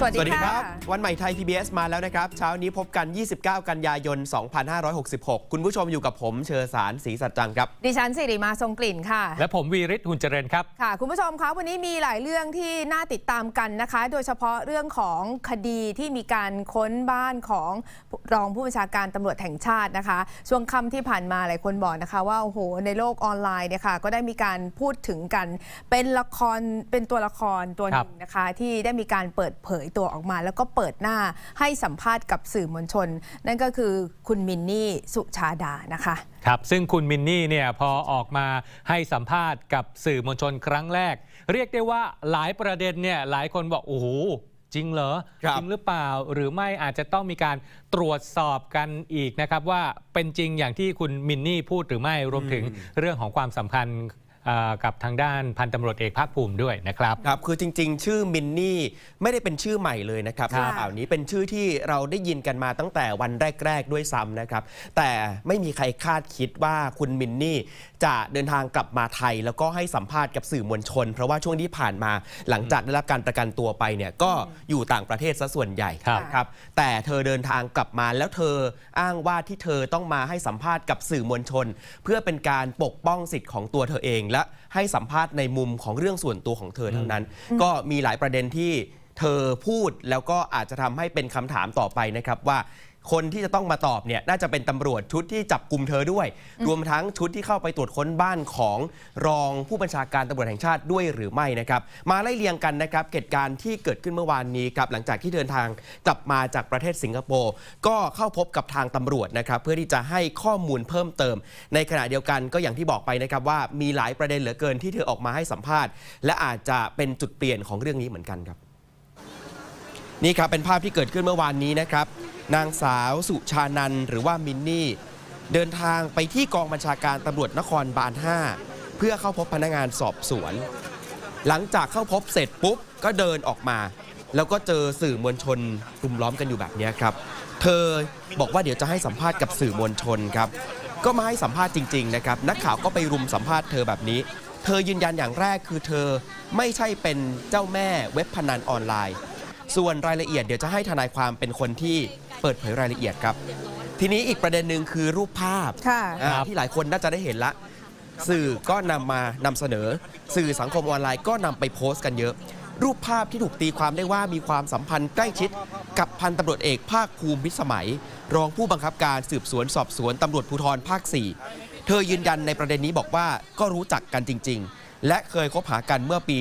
สวัสดีสวัสดีคค่ะรับ วันใหม่ไทย PBS มาแล้วนะครับ เช้านี้พบกัน 29 กันยายน 2566 คุณผู้ชมอยู่กับผมเชอสารศรีสัจจังครับ ดิฉันสิริมาทรงกลิ่นค่ะ และผมวีริศหุ่นเจริญครับ ค่ะ คุณผู้ชมคะวันนี้มีหลายเรื่องที่น่าติดตามกันนะคะ โดยเฉพาะเรื่องของคดีที่มีการค้นบ้านของรองผู้บัญชาการตำรวจแห่งชาตินะคะ ช่วงค่ำที่ผ่านมาหลายคนบอกนะคะว่าโอ้โหในโลกออนไลน์เนี่ยค่ะก็ได้มีการพูดถึงกัน เป็นละครเป็นตัวละครตัวหนึ่งนะคะ ที่ได้มีการเปิดเผยตัวออกมา แล้วก็เปิดหน้าให้สัมภาษณ์กับสื่อมวลชน นั่นก็คือคุณมินนี่สุชาดานะคะครับซึ่งคุณมินนี่เนี่ยพอออกมาให้สัมภาษณ์กับสื่อมวลชนครั้งแรก เรียกได้ว่าหลายประเด็นเนี่ยหลายคนบอกโอ้โหจริงเหรอครับจริงหรือเปล่าหรือไม่อาจจะต้องมีการตรวจสอบกันอีกนะครับ ว่าเป็นจริงอย่างที่คุณมินนี่พูดหรือไม่รวมถึงเรื่องของความสัมพันธ์อ่า กับทางด้านพันตำรวจเอกภาคภูมิด้วยนะครับครับคือจริง ๆ ชื่อมินนี่ไม่ได้เป็นชื่อใหม่เลยนะครับค่ะ ข่าวนี้เป็นชื่อที่เราได้ยินกันมาตั้งแต่วันแรก ๆ ด้วยซ้ำนะครับ แต่ไม่มีใครคาดคิดว่าคุณมินนี่ จะเดินทางกลับมาไทย แล้วก็ให้สัมภาษณ์กับสื่อมวลชน เพราะว่าช่วงที่ผ่านมาหลังจากได้รับการประกันตัวไปเนี่ยก็อยู่ต่างประเทศซะส่วนใหญ่ ครับนะครับแต่เธอเดินทางกลับมาแล้วเธออ้างว่าที่เธอต้องมาให้สัมภาษณ์กับสื่อมวลชน เพื่อเป็นการปกป้องสิทธิ์ของตัวเธอเองและให้สัมภาษณ์ในมุมของเรื่องส่วนตัวของเธอเท่านั้น ก็มีหลายประเด็นที่เธอพูดแล้วก็อาจจะทำให้เป็นคำถามต่อไปนะครับว่า คนที่จะต้องมาตอบเนี่ยน่าจะเป็นตำรวจชุดที่จับกลุ่มเธอด้วย รวมทั้งชุดที่เข้าไปตรวจค้นบ้านของรองผู้บัญชาการตำรวจแห่งชาติด้วยหรือไม่นะครับ มาไล่เรียงกันนะครับเหตุการณ์ที่เกิดขึ้นเมื่อวานนี้ครับหลังจากที่เดินทางกลับมาจากประเทศสิงคโปร์ก็เข้าพบกับทางตำรวจนะครับเพื่อที่จะให้ข้อมูลเพิ่มเติม ในขณะเดียวกันก็อย่างที่บอกไปนะครับว่ามีหลายประเด็นเหลือเกินที่เธอออกมาให้สัมภาษณ์ และอาจจะเป็นจุดเปลี่ยนของเรื่องนี้เหมือนกันครับ นี่ครับเป็นภาพที่เกิดขึ้นเมื่อวานนี้นะครับ นางสาวสุชานันหรือว่ามินนี่ เดินทางไปที่กองบัญชาการตำรวจนครบาล 5 เพื่อเข้าพบพนักงานสอบสวน หลังจากเข้าพบเสร็จปุ๊บ ก็เดินออกมา แล้วก็เจอสื่อมวลชนรุมล้อมกันอยู่แบบนี้ครับ เธอบอกว่าเดี๋ยวจะให้สัมภาษณ์กับสื่อมวลชนครับ ก็มาให้สัมภาษณ์จริง ๆ นะครับ นักข่าวก็ไปรุมสัมภาษณ์เธอแบบนี้ เธอยืนยันอย่างแรกคือเธอไม่ใช่เป็นเจ้าแม่เว็บพนันออนไลน์ ส่วนรายละเอียดเดี๋ยวจะให้ทนายความเป็นคนที่เปิดเผยรายละเอียดครับ ทีนี้อีกประเด็นหนึ่งคือรูปภาพค่ะ อ่าครับที่หลายคนน่าจะได้เห็นละ สื่อก็นำมานำเสนอ สื่อสังคมออนไลน์ก็นำไปโพสต์กันเยอะ รูปภาพที่ถูกตีความได้ว่ามีความสัมพันธ์ใกล้ชิด กับพันตำรวจเอกภาคภูมิพิสมัย รองผู้บังคับการสืบสวนสอบสวนตำรวจภูธรภาค 4 เธอยืนยันในประเด็นนี้บอกว่าก็รู้จักกันจริง ๆ และเคยคบหากันเมื่อปี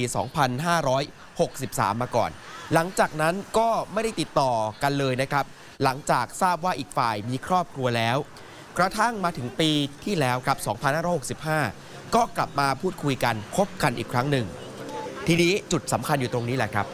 2563 มาก่อน หลังจากนั้นก็ไม่ได้ติดต่อกันเลยนะครับ หลังจากทราบว่าอีกฝ่ายมีครอบครัวแล้ว กระทั่งมาถึงปีที่แล้วครับ 2565 ก็กลับมาพูดคุยกันคบกันอีกครั้งหนึ่ง ทีนี้จุดสำคัญอยู่ตรงนี้แหละครับ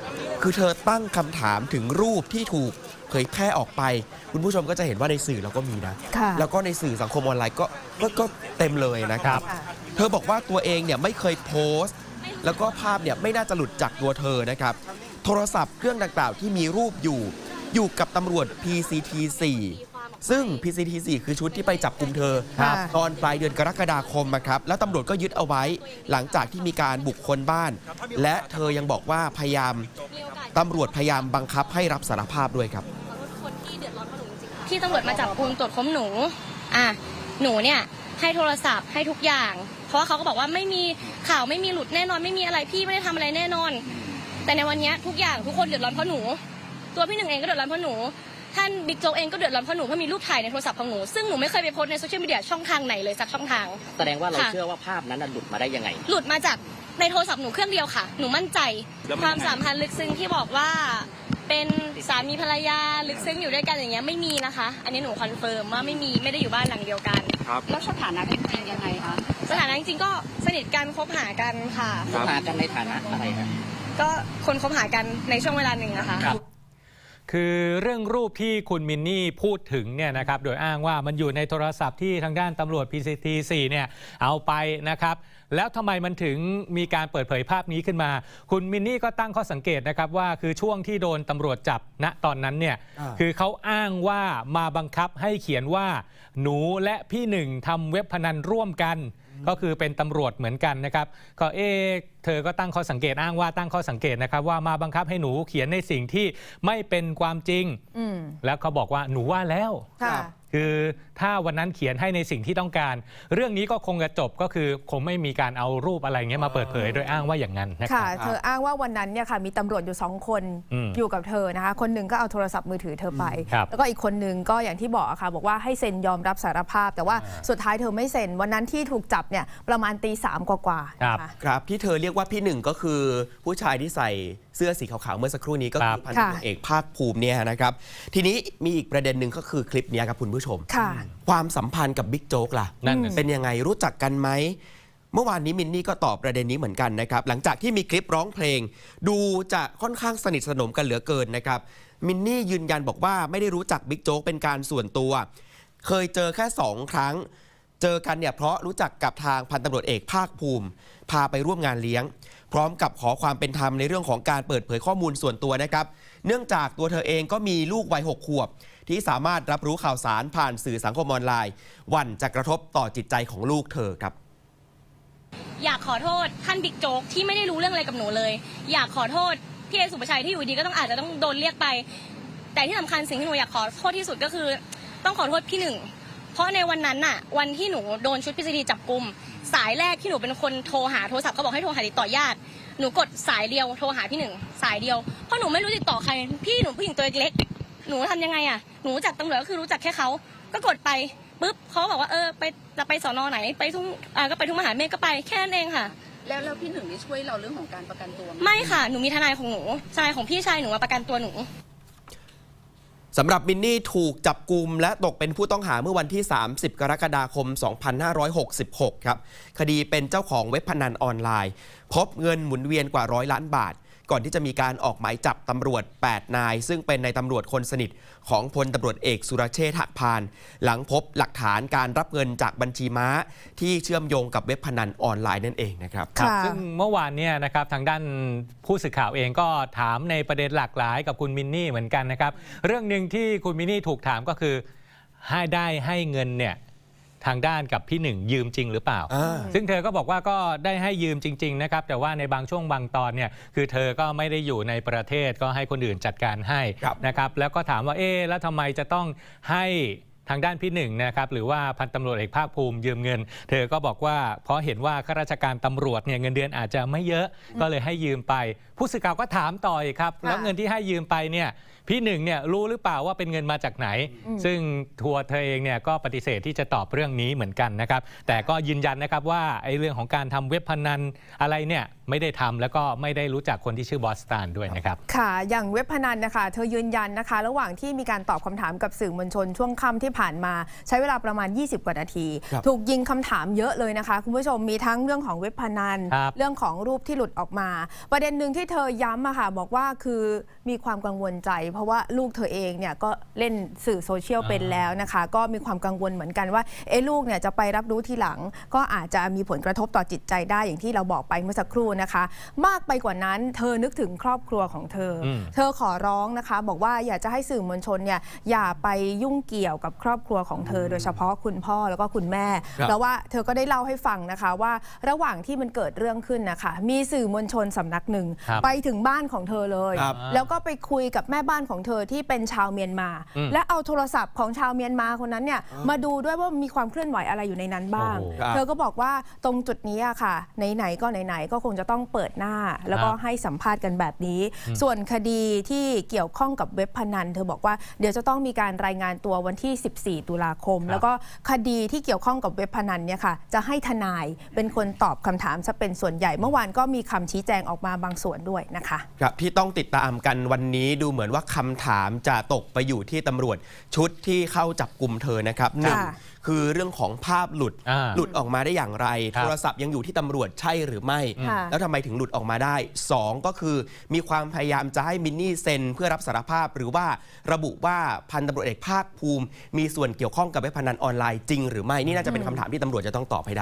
คือเธอตั้งคำถามถึงรูปที่ถูกเผยแพร่ออกไป คุณผู้ชมก็จะเห็นว่าในสื่อเราก็มีนะค่ะแล้วก็ในสื่อสังคมออนไลน์ก็ก็ก็เต็มเลยนะครับค่ะ เธอบอกว่าตัวเองเนี่ยไม่เคยโพสต์ แล้วก็ภาพเนี่ยไม่น่าจะหลุดจากตัวเธอนะครับ โทรศัพท์เครื่องดังกล่าวที่มีรูปอยู่ อยู่กับตำรวจ PCT 4ซึ่ง PCT 4คือชุดที่ไปจับกลุ่มเธอครับตอนปลายเดือนกรกฎาคมอะครับ แล้วตำรวจก็ยึดเอาไว้ หลังจากที่มีการบุกค้นบ้าน และเธอยังบอกว่าพยายามตำรวจพยายามบังคับให้รับสารภาพด้วยครับคนที่เดือดร้อนเพราะหนูจริงๆที่ตำรวจมาจับกุมตรวจค้นหนู อะ หนูเนี่ยให้โทรศัพท์ให้ทุกอย่างเพ ราะว่าเขาก็บอกว่าไม่มีข่าวไม่มีหลุดแน่นอนไม่มีอะไรพี่ไม่ได้ทำอะไรแน่นอน แต่ในวันเนี้ยทุกอย่างทุกคนเดือดร้อนเพราะหนู ตัวพี่หนึ่งเองก็เดือดร้อนเพราะหนู ท่านบิ๊กโจ๊กเองก็เดือดร้อนเพราะหนูเพราะมีรูปถ่ายในโทรศัพท์ของหนู ซึ่งหนูไม่เคยไปโพสต์ในโซเชียลมีเดียช่องทางไหนเลยสักช่องทาง แสดงว่าเราค่ะ เชื่อว่าภาพนั้นน่ะหลุดมาได้ยังไง หลุดมาจากในโทรศัพท์หนูเครื่องเดียวค่ะ หนูมั่นใจความสัมพันธ์ลึกซึ้งที่บอกว่า เป็นสามีภรรยาลึกซึ้งอยู่ด้วยกันอย่างเงี้ยไม่มีนะคะ อันนี้หนูคอนเฟิร์มว่าไม่มีไม่ได้อยู่บ้านหลังเดียวกันแล้วสถานะจริงๆยังไงคะ สถานะจริงๆก็สนิทกันคบหากันค่ะ คบหากันในฐานะอะไรครับ ก็คนคบหากันในช่วงเวลาหนึ่งนะคะ คือเรื่องรูปที่คุณมินนี่พูดถึงเนี่ยนะครับ โดยอ้างว่ามันอยู่ในโทรศัพท์ที่ทางด้านตำรวจ PCT 4เนี่ยเอาไปนะครับ แล้วทำไมมันถึงมีการเปิดเผยภาพนี้ขึ้นมา คุณมินนี่ก็ตั้งข้อสังเกตนะครับว่าคือช่วงที่โดนตำรวจจับณตอนนั้นเนี่ยอ่า คือเขาอ้างว่ามาบังคับให้เขียนว่า หนูและพี่หนึ่งทำเว็บพนันร่วมกัน ก็คือเป็นตำรวจเหมือนกันนะครับก็เอ๊ะเธอก็ตั้งข้อสังเกตอ้างว่าตั้งข้อสังเกตนะครับว่ามาบังคับให้หนูเขียนในสิ่งที่ไม่เป็นความจริงอืมแล้วเขาบอกว่าหนูว่าแล้ว ค่ะคือถ้าวันนั้นเขียนให้ในสิ่งที่ต้องการ เรื่องนี้ก็คงจะจบก็คือคงไม่มีการเอารูปอะไรเงี้ยมาเปิดเผยโดยอ้างว่าอย่างนั้นนะคค่ะรับเธออ้างว่าวันนั้นเนี่ยค่ะมีตำรวจอยู่สองคนอืมอยู่กับเธอนะคะ คนหนึ่งก็เอาโทรศัพท์มือถือเธอไป ครับ แล้วก็อีกคนหนึ่งก็อย่างที่บอกอะค่ะ บอกว่าให้เซ็นยอมรับสารภาพ แต่ว่าสุดท้ายเธอไม่เซ็น วันนั้นที่ถูกจับเนี่ยประมาณตีสามกว่าๆครับนะคะครับที่เธอเรียกว่าพี่หนึ่งก็คือผู้ชายที่ใส่เสื้อสีขาวๆเมื่อสักครู่นี้ก็คือครับพันตำรวจเอกภาคภูมิเนี่ยนะครับ ทีนี้มีอีกประเด็นหนึ่งก็คือคลิปเนี้ยครับคุณผู้ชมค่ะ ความสัมพันธ์กับบิ๊กโจ๊กล่ะ นั่นน่ะสิ เป็นยังไงรู้จักกันไหม เมื่อวานนี้มินนี่ก็ตอบประเด็นนี้เหมือนกันนะครับ หลังจากที่มีคลิปร้องเพลง ดูจะค่อนข้างสนิทสนมกันเหลือเกินนะครับ มินนี่ยืนยันบอกว่าไม่ได้รู้จักบิ๊กโจ๊กเป็นการส่วนตัว เคยเจอแค่สองครั้ง เจอกันเนี่ยเพราะรู้จักกับทางพันตำรวจเอกภาคภูมิ พาไปร่วมงานเลี้ยง พร้อมกับขอความเป็นธรรมในเรื่องของการเปิดเผยข้อมูลส่วนตัวนะครับ เนื่องจากตัวเธอเองก็มีลูกวัยหกขวบ ที่สามารถรับรู้ข่าวสารผ่านสื่อสังคมออนไลน์วันจะกระทบต่อจิตใจของลูกเธอครับ อยากขอโทษท่านบิ๊กโจ๊กที่ไม่ได้รู้เรื่องอะไรกับหนูเลย อยากขอโทษพี่เอสุภชัยที่อยู่ดีก็ต้องอาจจะต้องโดนเรียกไป แต่ที่สำคัญสิ่งที่หนูอยากขอโทษที่สุดก็คือ ต้องขอโทษพี่หนึ่งเพราะในวันนั้นน่ะ วันที่หนูโดนชุดพิซีจับกลุ่ม สายแรกที่หนูเป็นคนโทรหาโทรศัพท์เขาบอกให้โทรหาติดต่อญาติหนูกดสายเดียวโทรหาพี่หนึ่งสายเดียวเพราะหนูไม่รู้ติดต่อใครพี่หนูผู้หญิงตัวเล็กหนูทำยังไงอะหนูรู้จักตำรวจก็คือรู้จักแค่เขาก็กดไปปุ๊บเขาบอกว่าเออไปจะไปสอนอไหนไปทุ่งอ่าก็ไปทุ่งมหาเมฆก็ไปแค่นั้นเองค่ะ แล้วแล้วพี่หนึ่งนี่ช่วยเราเรื่องของการประกันตัวไหมไม่ค่ะหนูมีทนายของหนูทนายของพี่ชายหนูมาประกันตัวหนู สำหรับมินนี่ถูกจับกลุ่มและตกเป็นผู้ต้องหาเมื่อวันที่ 30 กรกฎาคม 2566 ครับ คดีเป็นเจ้าของเว็บพนันออนไลน์ พบเงินหมุนเวียนกว่าร้อยล้านบาท ก่อนที่จะมีการออกหมายจับตำรวจ 8 นาย ซึ่งเป็นในายตำรวจคนสนิทของพลตำรวจเอกสุรเชษฐ์หักพาน หลังพบหลักฐานการรับเงินจากบัญชีม้า ที่เชื่อมโยงกับเว็บพนันออนไลน์นั่นเองนะครับครับค่ะซึ่งเมื่อวานเนี่ยนะครับทางด้านผู้สื่อข่าวเองก็ถามในประเด็นหลากหลายกับคุณมินนี่เหมือนกันนะครับ เรื่องหนึ่งที่คุณมินนี่ถูกถามก็คือให้ได้ให้เงินเนี่ย ทางด้านกับพี่หนึ่งยืมจริงหรือเปล่า อ่า ซึ่งเธอก็บอกว่าก็ได้ให้ยืมจริง ๆ นะครับ แต่ว่าในบางช่วงบางตอนเนี่ยคือเธอก็ไม่ได้อยู่ในประเทศก็ให้คนอื่นจัดการให้ครับ นะครับ แล้วก็ถามว่าเอ๊ะแล้วทำไมจะต้องให้ ทางด้านพี่หนึ่งนะครับหรือว่าพันตำรวจเอกภาคภูมิยืมเงิน เธอก็บอกว่าเพราะเห็นว่าข้าราชการตำรวจเนี่ยเงินเดือนอาจจะไม่เยอะก็เลยให้ยืมไป ผู้สื่อข่าวก็ถามต่ออีกครับ แล้วเงินที่ให้ยืมไปเนี่ยพี่หนึ่งเนี่ยรู้หรือเปล่าว่าเป็นเงินมาจากไหน ซึ่งทัวร์เธอเองเนี่ยก็ปฏิเสธที่จะตอบเรื่องนี้เหมือนกันนะครับ แต่ก็ยืนยันนะครับว่าไอ้เรื่องของการทำเว็บพนันอะไรเนี่ยไม่ได้ทำแล้วก็ไม่ได้รู้จักคนที่ชื่อบอสตานด้วยนะครับค่ะอย่างเว็บพนันนะคะเธอยืนยันนะคะ ระหว่างที่มีการตอบคำถามกับสื่อมวลชนช่วงค่ำที่ผ่านมาใช้เวลาประมาณ 20 กว่านาทีครับถูกยิงคำถามเยอะเลยนะคะ คุณผู้ชมมีทั้งเรื่องของเว็บพนันครับเรื่องของรูปที่หลุดออกมา ประเด็นหนึ่งที่เธอย้ำอะค่ะบอกว่าคือมีความกังวลใจ เพราะว่าลูกเธอเองเนี่ยก็เล่นสื่อโซเชียลเป็นแล้วนะคะ ก็มีความกังวลเหมือนกันว่าเอ๊ะลูกเนี่ยจะไปรับรู้ทีหลัง ก็อาจจะมีผลกระทบต่อจิตใจได้อย่างที่เราบอกไปเมื่อสักครู่นะคะ มากไปกว่านั้นเธอนึกถึงครอบครัวของเธออมเธอขอร้องนะคะ บอกว่าอยากจะให้สื่อมวลชนเนี่ยอย่าไปยุ่งเกี่ยวกับครอบครัวของเธอ โดยเฉพาะคุณพ่อแล้วก็คุณแม่ครับแล้วว่าเธอก็ได้เล่าให้ฟังนะคะว่าระหว่างที่มันเกิดเรื่องขึ้นนะคะ มีสื่อมวลชนสำนักหนึ่งครับไปถึงบ้านของเธอเลยครับแล้วก็ไปคุยกับแม่บ้านของเธอที่เป็นชาวเมียนมาอืมและเอาโทรศัพท์ของชาวเมียนมาคนนั้นเนี่ยมาดูด้วยว่ามีความเคลื่อนไหวอะไรอยู่ในนั้นบ้างโอ้โหครับเธอก็บอกว่าตรงจุดนี้อะค่ะไหนๆก็ไหนๆก็คงจะต้องเปิดหน้า แล้วก็ครับให้สัมภาษณ์กันแบบนี้ ส่วนคดีที่เกี่ยวข้องกับเว็บพนัน เธอบอกว่าเดี๋ยวจะต้องมีการรายงานตัววันที่14ตุลาคมครับแล้วก็คดีที่เกี่ยวข้องกับเว็บพนันเนี่ยค่ะจะให้ทนายเป็นคนตอบคำถามจะเป็นส่วนใหญ่ เมื่อวานก็มีคำชี้แจงออกมาบางส่วนด้วยนะคะครับที่ต้องติดตามกันวันนี้ดูเหมือนว่าคำถามจะตกไปอยู่ที่ตำรวจชุดที่เข้าจับกลุ่มเธอนะครับหนึ่งค่ะคือเรื่องของภาพหลุดอ่าหลุดออกมาได้อย่างไรครับโทรศัพท์ยังอยู่ที่ตำรวจใช่หรือไม่ค่ะแล้วทำไมถึงหลุดออกมาได้ 2 ก็คือมีความพยายามจะให้มินนี่เซ็นเพื่อรับสารภาพหรือว่าระบุว่าพันตำรวจเอกภาคภูมิมีส่วนเกี่ยวข้องกับเว็บพนันออนไลน์จริงหรือไม่นี่น่าจะเป็นคำถามที่ตำรวจจะต้องตอบให้ได้